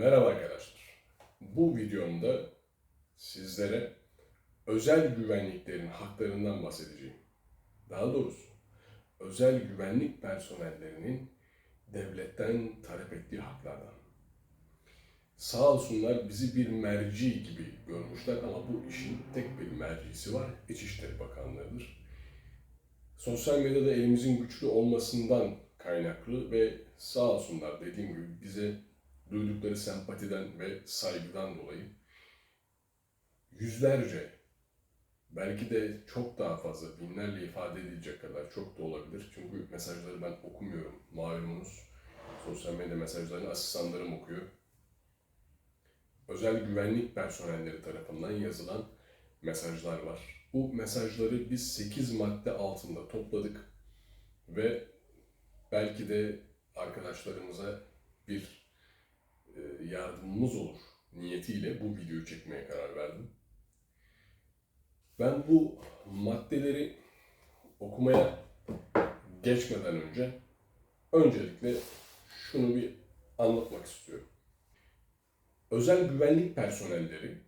Merhaba arkadaşlar. Bu videomda sizlere özel güvenliklerin haklarından bahsedeceğim. Daha doğrusu özel güvenlik personellerinin devletten talep ettiği haklardan. Sağ olsunlar bizi bir merci gibi görmüşler ama bu işin tek bir mercisi var. İçişleri Bakanlığı'dır. Sosyal medyada elimizin güçlü olmasından kaynaklı ve sağ olsunlar dediğim gibi bize duydukları sempatiden ve saygıdan dolayı yüzlerce belki de çok daha fazla binlerle ifade edilecek kadar çok da olabilir. Çünkü mesajları ben okumuyorum. Malumunuz sosyal medya mesajlarını asistanlarım okuyor. Özel güvenlik personelleri tarafından yazılan mesajlar var. Bu mesajları biz 8 madde altında topladık ve belki de arkadaşlarımıza bir yardımımız olur niyetiyle bu videoyu çekmeye karar verdim. Ben bu maddeleri okumaya geçmeden önce öncelikle şunu bir anlatmak istiyorum. Özel güvenlik personelleri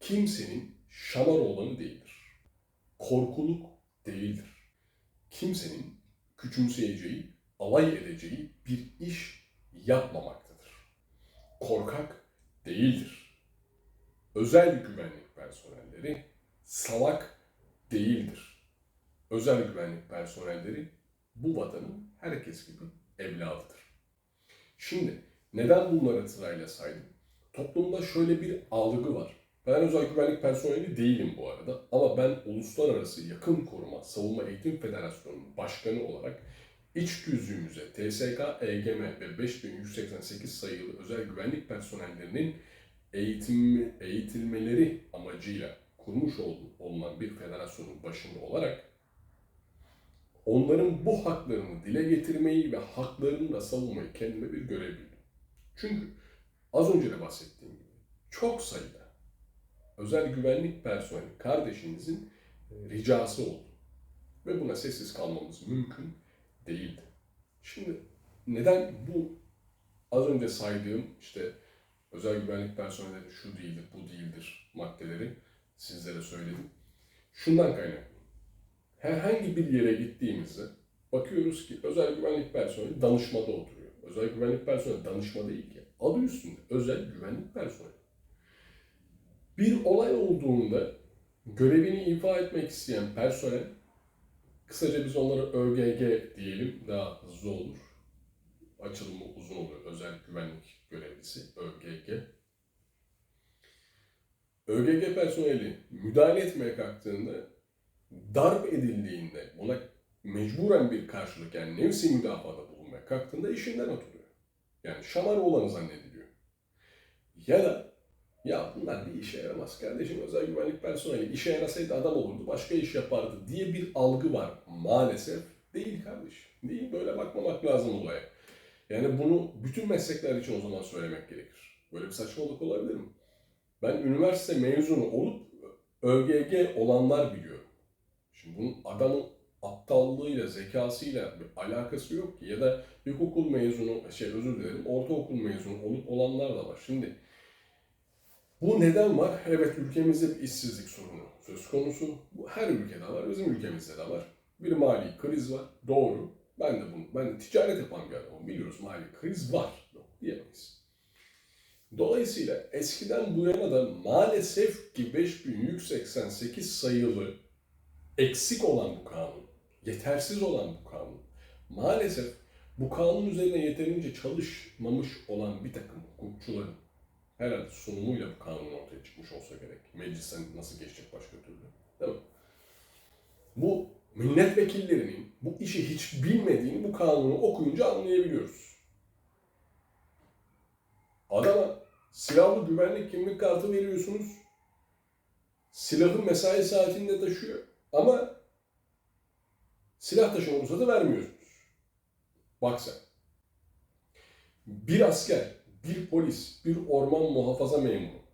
kimsenin şamar olanı değildir. Korkuluk değildir. Kimsenin küçümseyeceği, alay edeceği bir iş yapmamaktadır. Korkak değildir. Özel güvenlik personelleri salak değildir. Özel güvenlik personelleri bu vatanın herkes gibi evladıdır. Şimdi neden bunları sırayla saydım? Toplumda şöyle bir algı var. Ben özel güvenlik personeli değilim bu arada ama ben Uluslararası Yakın Koruma Savunma Eğitim Federasyonu'nun başkanı olarak içgüdümüze TSK, EGM ve 5188 sayılı özel güvenlik personellerinin eğitim, eğitilmeleri amacıyla kurmuş olunan bir federasyonun başında olarak onların bu haklarını dile getirmeyi ve haklarını da savunmayı kendime bir görev bildim. Çünkü az önce de bahsettiğim gibi çok sayıda özel güvenlik personeli kardeşinizin ricası oldu. Ve buna sessiz kalmamız mümkün değildi. Şimdi neden bu az önce saydığım işte özel güvenlik personeli şu değildir, bu değildir maddeleri sizlere söyledim. Şundan kaynaklı. Herhangi bir yere gittiğimizde bakıyoruz ki özel güvenlik personeli danışmada oturuyor. Özel güvenlik personeli danışma değil ki. Adı üstünde özel güvenlik personeli. Bir olay olduğunda görevini ifa etmek isteyen personel, kısaca biz onlara ÖGG diyelim daha hızlı olur. Açılımı uzun oluyor. Özel güvenlik görevlisi ÖGG. ÖGG personeli müdahale etmeye kalktığında darp edildiğinde buna mecburen bir karşılık yani nefsi müdafada bulunmaya kalktığında işinden oturuyor. Yani şamar olanı zannediliyor. Ya da ya bunlar bir işe yaramaz kardeşim özel güvenlik personeli işe yarasaydı adam olurdu başka iş yapardı diye bir algı var maalesef. Değil kardeşim. Değil böyle bakmamak lazım olaya. Yani bunu bütün meslekler için o zaman söylemek gerekir. Böyle bir saçmalık olabilir mi? Ben üniversite mezunu olup ÖGG olanlar biliyorum. Şimdi bunun adamın aptallığıyla, zekasıyla bir alakası yok ki. Ya da ilkokul mezunu, şey özür dilerim, ortaokul mezunu olup olanlar da var. Şimdi bu neden var? Evet ülkemizde bir işsizlik sorunu söz konusu. Bu her ülkede var, bizim ülkemizde de var. Bir mali kriz var, doğru. Ben de bunu, ben de ticaret yapan bir adamım. Biliyoruz mali kriz var, yok diyemeyiz. Dolayısıyla eskiden bu yana da maalesef ki 5188 sayılı eksik olan bu kanun, yetersiz olan bu kanun, maalesef bu kanun üzerine yeterince çalışmamış olan bir takım hukukçuların herhalde sunumuyla bu kanun ortaya çıkmış olsa gerek. Meclisten nasıl geçecek başka türlü? Değil mi? Bu milletvekillerinin bu işi hiç bilmediğini bu kanunu okuyunca anlayabiliyoruz. Adama silahlı güvenlik kimlik kartı veriyorsunuz. Silahı mesai saatinde taşıyor. Ama silah taşıma ruhsatı vermiyorsunuz. Bak sen. Bir asker, bir polis, bir orman muhafaza memuru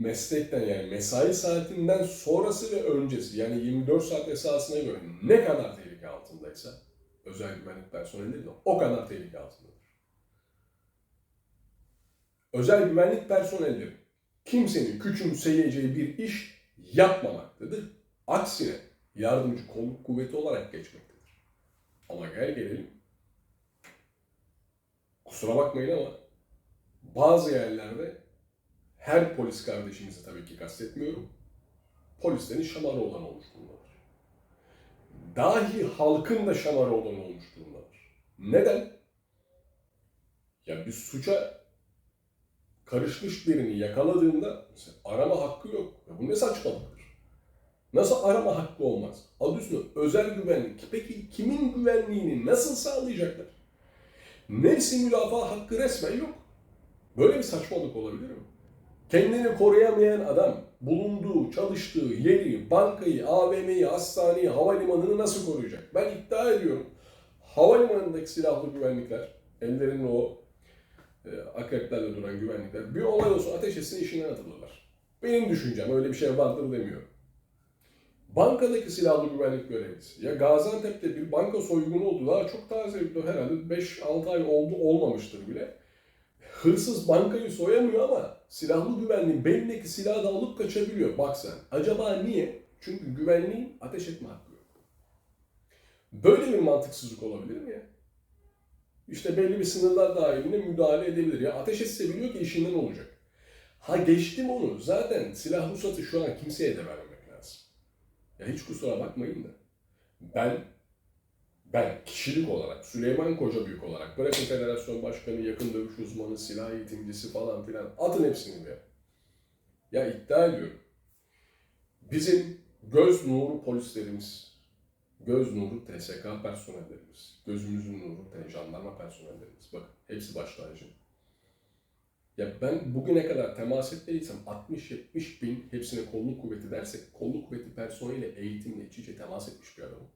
meslekten yani mesai saatinden sonrası ve öncesi yani 24 saat esasına göre ne kadar tehlike altındaysa özel güvenlik personeli de o kadar tehlike altındadır. özel güvenlik personelleri kimsenin küçümseyeceği bir iş yapmamaktadır. Aksine yardımcı kolluk kuvveti olarak geçmektedir. Ama gel gelelim. Kusura bakmayın ama bazı yerlerde her polis kardeşimizi tabii ki kastetmiyorum. Polislerin şamarı olan olmuş durumdadır. Dahi halkın da şamarı olan olmuş durumdadır. Neden? Ya bir suça karışmış birini yakaladığında mesela arama hakkı yok. Ya bu ne saçmalıktır? Nasıl arama hakkı olmaz? Adı üstünde özel güvenlik. Peki kimin güvenliğini nasıl sağlayacaklar? Nefsi müdafaa hakkı resmen yok. Böyle bir saçmalık olabilir mi? Kendini koruyamayan adam bulunduğu, çalıştığı yeri, bankayı, AVM'yi, hastaneyi, havalimanını nasıl koruyacak? Ben iddia ediyorum. Havalimanındaki silahlı güvenlikler, ellerinde o e, akreplerle duran güvenlikler bir olay olsun ateş etsin işinden atılırlar. Benim düşüncem öyle bir şey vardır demiyorum. Bankadaki silahlı güvenlik görevlisi. Ya Gaziantep'te bir banka soygunu oldu. Daha çok taze herhalde 5-6 ay oldu olmamıştır bile. Hırsız bankayı soyamıyor ama silahlı güvenliğin belindeki silahı da alıp kaçabiliyor. Bak sen. Acaba niye? Çünkü güvenliğin ateş etme hakkı yok. Böyle bir mantıksızlık olabilir mi ya? İşte belli bir sınırlar dahilinde müdahale edebilir. Ya ateş etse biliyor ki işinden olacak. Ha geçtim onu. Zaten silah ruhsatı şu an kimseye de vermemek lazım. Ya hiç kusura bakmayın da. Ben ben kişilik olarak, Süleyman Koca Büyük olarak, bırakın federasyon başkanı, yakın dövüş uzmanı, silah eğitimcisi falan filan, atın hepsini bir. Ya iddia ediyorum. Bizim göz nuru polislerimiz, göz nuru TSK personellerimiz, gözümüzün nuru jandarma personellerimiz. Bakın hepsi baş tacı. Ya ben bugüne kadar temas etmediysem 60-70 bin hepsine kolluk kuvveti dersek kolluk kuvveti personeliyle eğitimle iç içe temas etmiş bir adamım.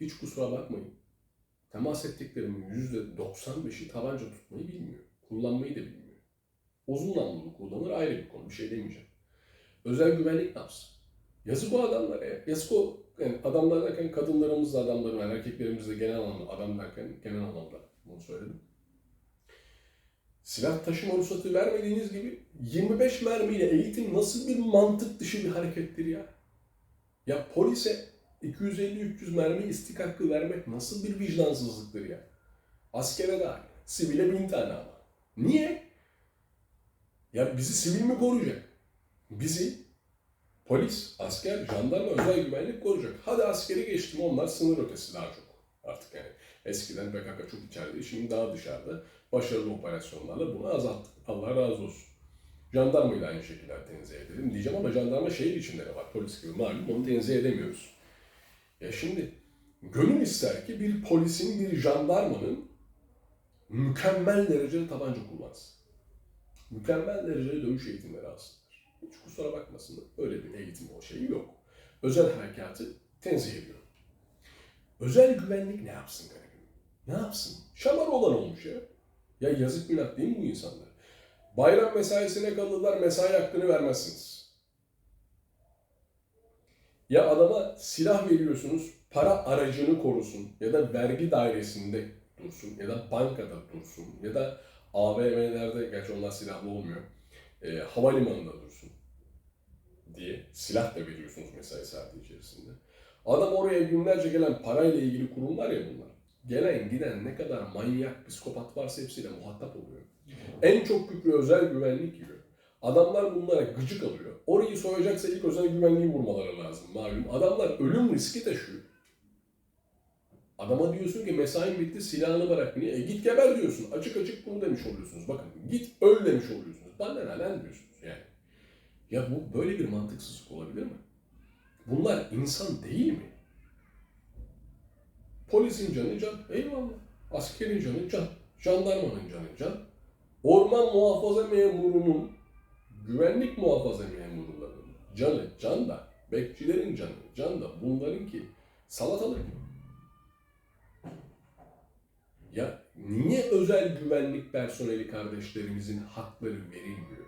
Hiç kusura bakmayın. Temas ettiklerimin %95'i tabanca tutmayı bilmiyor. Kullanmayı da bilmiyor. Uzun namlulu kullanır ayrı bir konu. Bir şey demeyeceğim. Özel güvenlik ne yapsın? Yazık o adamlara ya. Yazık o yani adamlar derken kadınlarımız da adamlar var. Erkeklerimiz de genel anlamda adam derken genel anlamda bunu söyledim. Silah taşıma ruhsatı vermediğiniz gibi 25 mermiyle eğitim nasıl bir mantık dışı bir harekettir ya? Ya polise 250-300 mermi istik hakkı vermek nasıl bir vicdansızlıktır ya? Askere aynı. Sivile bin tane ama. Niye? Ya bizi sivil mi koruyacak? Bizi polis, asker, jandarma, özel güvenlik koruyacak. Hadi askeri geçtim onlar sınır ötesi daha çok. Artık yani eskiden PKK çok içeride, şimdi daha dışarıda. Başarılı operasyonlarla bunu azalttık. Allah razı olsun. Jandarmayı da aynı şekilde tenzih edelim diyeceğim ama jandarma şehir içinde de var. Polis gibi malum onu tenzih edemiyoruz. Ya şimdi gönül ister ki bir polisin, bir jandarmanın mükemmel derecede tabanca kullansın. Mükemmel derecede dövüş eğitimleri alsınlar. Hiç kusura bakmasınlar. Öyle bir eğitim o şeyi yok. Özel harekatı tenzih ediyor. Özel güvenlik ne yapsın garibim? Ne yapsın? Şamar olan olmuş ya. Ya yazık günah değil mi bu insanlar? Bayram mesaisine kalırlar, mesai hakkını vermezsiniz. Ya adama silah veriyorsunuz, para aracını korusun ya da vergi dairesinde dursun ya da bankada dursun ya da AVM'lerde, gerçi onlar silahlı olmuyor, e, havalimanında dursun diye silah da veriyorsunuz mesai saati içerisinde. Adam oraya günlerce gelen parayla ilgili kurumlar ya bunlar. Gelen giden ne kadar manyak, psikopat varsa hepsiyle muhatap oluyor. En çok güçlü özel güvenlik gibi. Adamlar bunlara gıcık alıyor. Orayı soyacaksa ilk özel güvenliği vurmaları lazım malum. Adamlar ölüm riski taşıyor. Adama diyorsun ki mesain bitti silahını bırak. Niye? E git geber diyorsun. Açık açık bunu demiş oluyorsunuz. Bakın git öl demiş oluyorsunuz. Bana ne lan diyorsunuz yani. Ya bu böyle bir mantıksızlık olabilir mi? Bunlar insan değil mi? Polisin canı can. Eyvallah. Askerin canı can. Jandarmanın canı can. Orman muhafaza memurunun, güvenlik muhafaza memurlarının canı can da, bekçilerin canı can da bunlarınki salatalık gibi. Ya niye özel güvenlik personeli kardeşlerimizin hakları verilmiyor?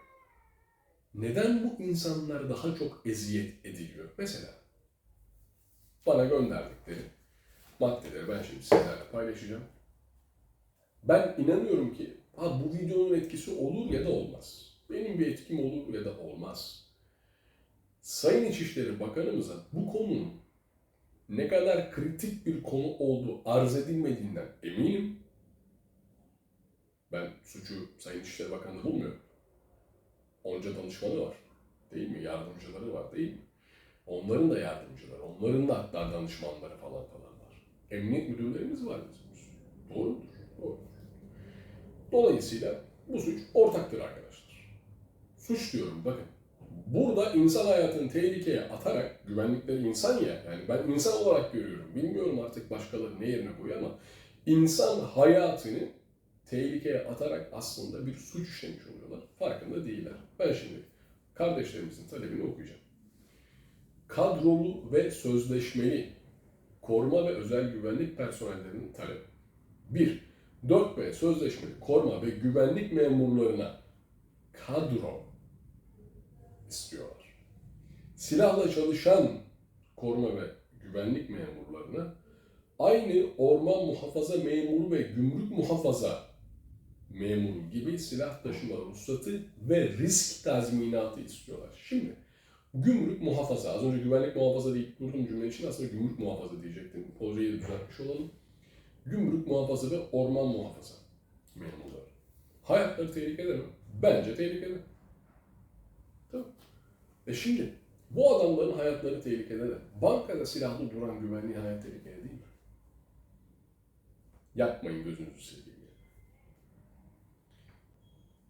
Neden bu insanlar daha çok eziyet ediliyor? Mesela bana gönderdikleri maddeleri ben şimdi sizlerle paylaşacağım. Ben inanıyorum ki Ha bu videonun etkisi olur ya da olmaz. Benim bir etkim olur ya da olmaz. Sayın İçişleri Bakanımıza bu konunun ne kadar kritik bir konu olduğu arz edilmediğinden eminim. Ben suçu Sayın İçişleri Bakanı'nda bulmuyorum. Onca danışmanı var. Değil mi? Yardımcıları var değil mi? Onların da yardımcıları, onların da hatta danışmanları falan falan var. Emniyet müdürlerimiz var bizim. Doğrudur. Doğru. Dolayısıyla bu suç ortaktır arkadaşlar. Suç diyorum bakın. Burada insan hayatını tehlikeye atarak güvenlikleri insan ya yani ben insan olarak görüyorum. Bilmiyorum artık başkaları ne yerine koyuyor ama insan hayatını tehlikeye atarak aslında bir suç işlemiş oluyorlar. Farkında değiller. Ben şimdi kardeşlerimizin talebini okuyacağım. Kadrolu ve sözleşmeli koruma ve özel güvenlik personellerinin talebi. 1. 4B sözleşmeli koruma ve güvenlik memurlarına kadro istiyorlar. Silahla çalışan koruma ve güvenlik memurlarına aynı orman muhafaza memuru ve gümrük muhafaza memuru gibi silah taşıma ruhsatı ve risk tazminatı istiyorlar. Şimdi gümrük muhafaza, az önce güvenlik muhafaza deyip durdum cümle için aslında gümrük muhafaza diyecektim. Projeyi de düzeltmiş olalım. Gümrük muhafaza ve orman muhafaza memurları. Hayatları tehlikede mi? Bence tehlikede. E şimdi bu adamların hayatları tehlikede de bankada silahlı duran güvenliği hayat tehlikede değil mi? Yapmayın gözünüzü seveyim.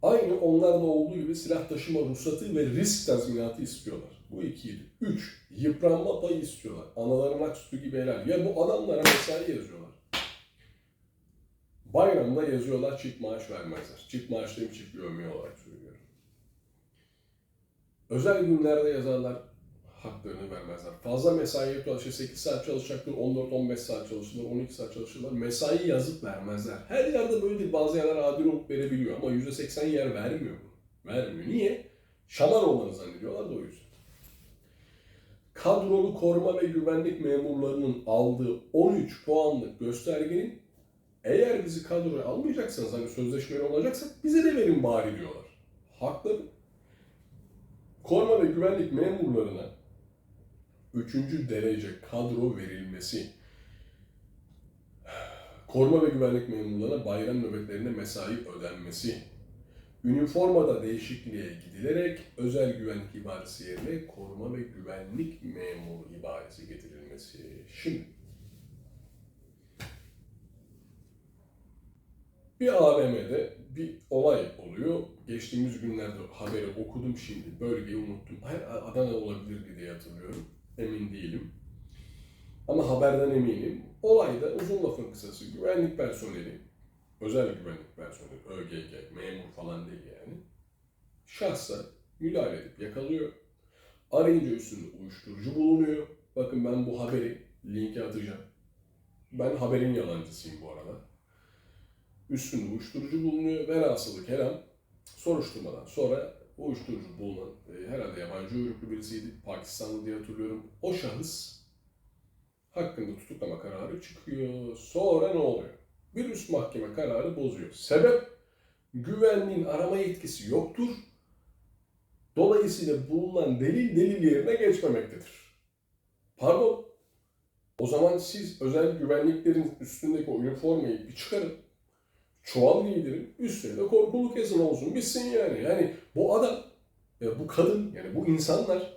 Aynı onlarda olduğu gibi silah taşıma ruhsatı ve risk tazminatı istiyorlar. Bu ikiydi. Üç, yıpranma payı istiyorlar. Anaların ak gibi helal. Ya bu adamlara mesai yazıyorlar. Bayramda yazıyorlar çift maaş vermezler. Çift maaş değil çift gömüyor olarak söylüyorum. Özel günlerde yazarlar haklarını vermezler. Fazla mesaiye çalışır, 8 saat çalışacaktır, 14-15 saat çalışırlar, 12 saat çalışırlar. Mesai yazıp vermezler. Her yerde böyle değil, bazı yerler adil olup verebiliyor ama %80 yer vermiyor. Vermiyor. Niye? Şamar olmanı zannediyorlar da o yüzden. Kadrolu koruma ve güvenlik memurlarının aldığı 13 puanlık göstergenin eğer bizi kadroya almayacaksanız hani sözleşmeli olacaksak bize de verin bari diyorlar. Haklı. Koruma ve güvenlik memurlarına üçüncü derece kadro verilmesi, koruma ve güvenlik memurlarına bayram nöbetlerinde mesai ödenmesi, üniformada değişikliğe gidilerek özel güvenlik ibaresi yerine koruma ve güvenlik memuru ibaresi getirilmesi. Şimdi Bir AVM'de bir olay oluyor. Geçtiğimiz günlerde haberi okudum şimdi. Bölgeyi unuttum. Adana olabilir diye hatırlıyorum. Emin değilim. Ama haberden eminim. Olayda uzun lafın kısası güvenlik personeli, özel güvenlik personeli, ÖGG, memur falan değil yani. Şahsa müdahale edip yakalıyor. Arayınca üstünde uyuşturucu bulunuyor. Bakın ben bu haberi linke atacağım. Ben haberin yalancısıyım bu arada üstünde uyuşturucu bulunuyor. Velhasılı kelam soruşturmadan sonra uyuşturucu bulunan e, herhalde yabancı uyruklu birisiydi. Pakistanlı diye hatırlıyorum. O şahıs hakkında tutuklama kararı çıkıyor. Sonra ne oluyor? Bir üst mahkeme kararı bozuyor. Sebep güvenliğin arama yetkisi yoktur. Dolayısıyla bulunan delil delil yerine geçmemektedir. Pardon. O zaman siz özel güvenliklerin üstündeki o üniformayı bir çıkarın çuval giydirin, üstüne de korkuluk yazın olsun, bitsin yani. Yani bu adam, ya bu kadın, yani bu insanlar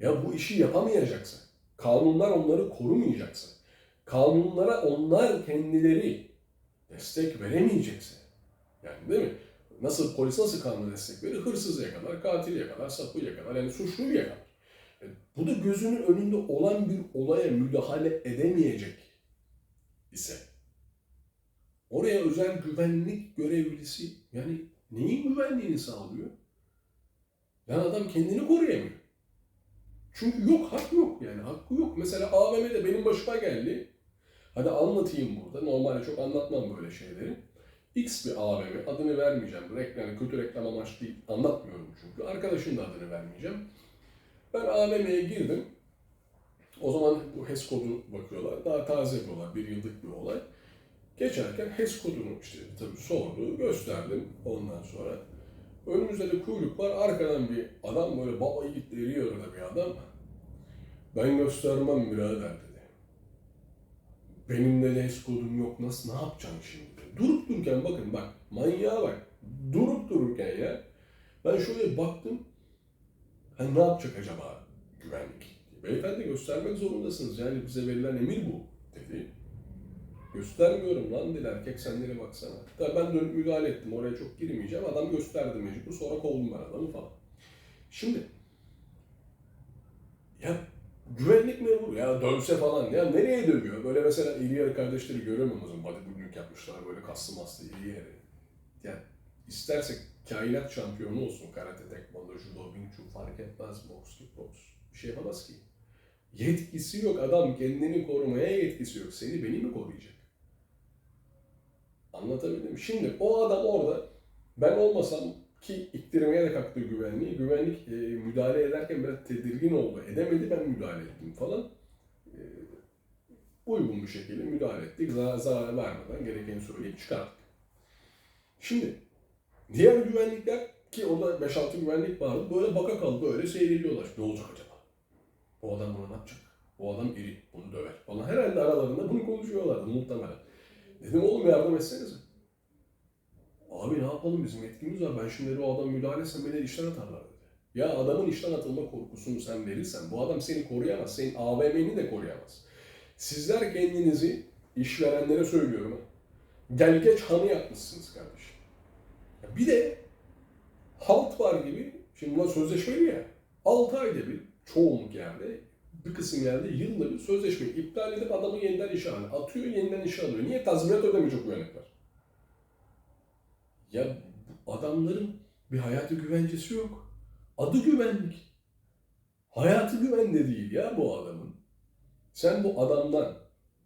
ya bu işi yapamayacaksa, kanunlar onları korumayacaksa, kanunlara onlar kendileri destek veremeyecekse, yani değil mi? Nasıl polis nasıl kanuna destek verir? Hırsızı yakalar, katili yakalar, sapı yakalar, yani suçluyu yakalar. E, bu da gözünün önünde olan bir olaya müdahale edemeyecek ise Oraya özel güvenlik görevlisi yani neyin güvenliğini sağlıyor? Yani adam kendini koruyamıyor. Çünkü yok, hak yok yani. Hakkı yok. Mesela AVM'de benim başıma geldi. Hadi anlatayım burada. Normalde çok anlatmam böyle şeyleri. X bir AVM, adını vermeyeceğim. Reklam, kötü reklam amaçlı değil. Anlatmıyorum çünkü. Arkadaşın da adını vermeyeceğim. Ben AVM'ye girdim. O zaman bu HES kodu bakıyorlar. Daha taze bir olay, bir yıllık bir olay. Geçerken HES kodunu işte tabii sordu, gösterdim ondan sonra. Önümüzde de kuyruk var, arkadan bir adam böyle baba yiğit iri yarıda bir adam. Ben göstermem birader dedi. Benim de HES kodum yok, nasıl, ne yapacaksın şimdi? Durup dururken bakın bak, manyağa bak. Durup dururken ya. Ben şöyle baktım, hani ne yapacak acaba güvenlik? Beyefendi göstermek zorundasınız. Yani bize verilen emir bu dedi. Göstermiyorum lan dedi erkek sen nereye baksana. Tabii ben dönüp müdahale ettim oraya çok girmeyeceğim. Adam gösterdi mecbur sonra kovdum ben adamı falan. Şimdi ya güvenlik memuru ya dövse falan ya nereye dövüyor? Böyle mesela yarı kardeşleri görüyor musunuz? Bodybuilding yapmışlar böyle kaslı maslı yarı. Yani istersek kainat şampiyonu olsun karate, tekvando, judo, wing fark etmez boks, kickboks. Bir şey yapamaz ki. Yetkisi yok adam kendini korumaya yetkisi yok. Seni beni mi koruyacak? Anlatabildim. mi? Şimdi o adam orada ben olmasam ki iktirmeye de kalktı güvenliği. Güvenlik e, müdahale ederken biraz tedirgin oldu. Edemedi ben müdahale ettim falan. E, uygun bir şekilde müdahale ettik. Zarar, zarar vermeden gerekeni söyleyip çıkarttık. Şimdi diğer güvenlikler ki orada 5-6 güvenlik vardı. Böyle baka kaldı böyle seyrediyorlar. Ne olacak acaba? Bu adam bunu ne yapacak? Bu adam iri, bunu döver falan. Herhalde aralarında bunu konuşuyorlardı muhtemelen. Dedim oğlum yardım etsenize. Abi ne yapalım bizim yetkimiz var. Ben şimdi o adam müdahale etsem beni işten atarlar dedi. Ya adamın işten atılma korkusunu sen verirsen bu adam seni koruyamaz. Senin AVM'ni de koruyamaz. Sizler kendinizi işverenlere söylüyorum. Gel geç hanı yapmışsınız kardeşim. Bir de halt var gibi. Şimdi bunlar sözleşmeli ya. 6 ayda bir çoğunluk yerde bir kısım yerde yılda bir sözleşmeyi iptal edip adamı yeniden işe alıyor. Atıyor yeniden işe alıyor. Niye tazminat ödemeyecek bu yönetler? Ya adamların bir hayatı güvencesi yok. Adı güvenlik. Hayatı güvende değil ya bu adamın. Sen bu adamdan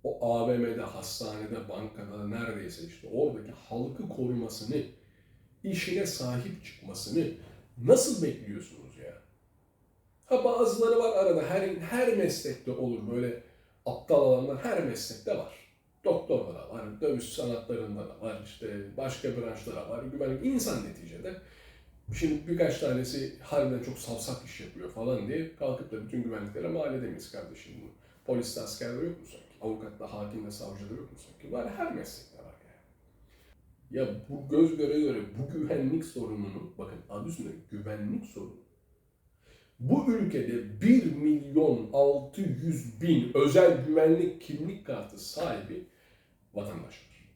o AVM'de, hastanede, bankada neredeyse işte oradaki halkı korumasını, işine sahip çıkmasını nasıl bekliyorsunuz ya? Ha bazıları var arada her her meslekte olur böyle aptal adamlar her meslekte var. Doktorda da var, dövüş sanatlarında da var, işte başka branşlara var. Güvenlik insan neticede. Şimdi birkaç tanesi harbiden çok savsak iş yapıyor falan diye kalkıp da bütün güvenliklere mal edemeyiz kardeşim bunu. Poliste, askerde yok mu sanki? Avukatta, hakimde, savcıda yok mu sanki? Var her meslekte var yani. Ya bu göz göre göre bu güvenlik sorununu, bakın adı üstünde güvenlik sorunu. Bu ülkede 1 milyon 600 bin özel güvenlik kimlik kartı sahibi vatandaşlar.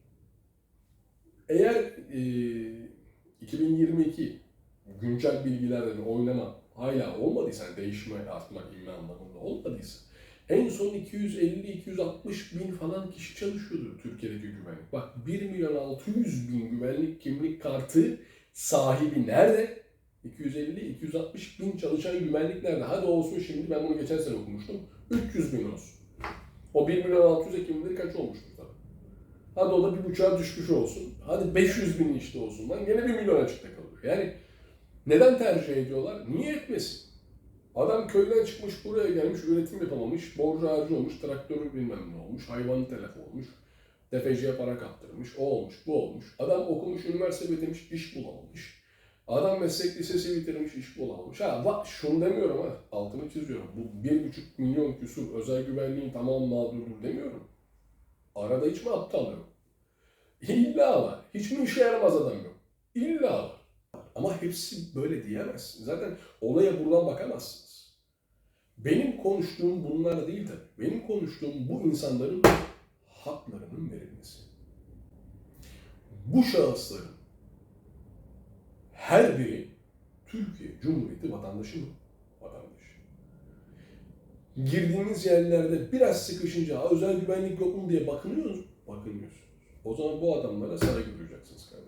Eğer e, 2022 güncel bilgilerle bir oynama hala olmadıysa, yani değişme, artma, inme anlamında olmadıysa en son 250-260 bin falan kişi çalışıyordu Türkiye'deki güvenlik. Bak 1 milyon 600 bin güvenlik kimlik kartı sahibi nerede? 250-260 bin çalışan güvenlik nerede? Hadi olsun şimdi ben bunu geçen sene okumuştum. 300 bin olsun. O 1 milyon 600 Ekim'de kaç olmuştur tabii. Hadi o da bir buçuğa düşmüş olsun. Hadi 500 bin işte olsun lan. Gene 1 milyon açıkta kalıyor. Yani neden tercih ediyorlar? Niye etmesin? Adam köyden çıkmış buraya gelmiş, üretim yapamamış, borcu harcı olmuş, traktörü bilmem ne olmuş, hayvanı telef olmuş, tefeciye para kaptırmış, o olmuş, bu olmuş. Adam okumuş, üniversite bitirmiş, iş bulamamış. Adam meslek lisesi bitirmiş, iş bulamamış. Ha bak şunu demiyorum ha, altını çiziyorum. Bu bir buçuk milyon küsur özel güvenliğin tamam mağdurdur demiyorum. Arada hiç mi aptal yok? İlla var. Hiç mi işe yaramaz adam yok? İlla var. Ama hepsi böyle diyemezsin. Zaten olaya buradan bakamazsınız. Benim konuştuğum bunlar değil tabii. Benim konuştuğum bu insanların haklarının verilmesi. Bu şahısların her biri Türkiye Cumhuriyeti vatandaşı mı? Vatandaş. Girdiğiniz yerlerde biraz sıkışınca "Aa, özel güvenlik yok mu diye bakınıyorsunuz. Bakınıyorsunuz. O zaman bu adamlara saygı duyacaksınız kardeşim.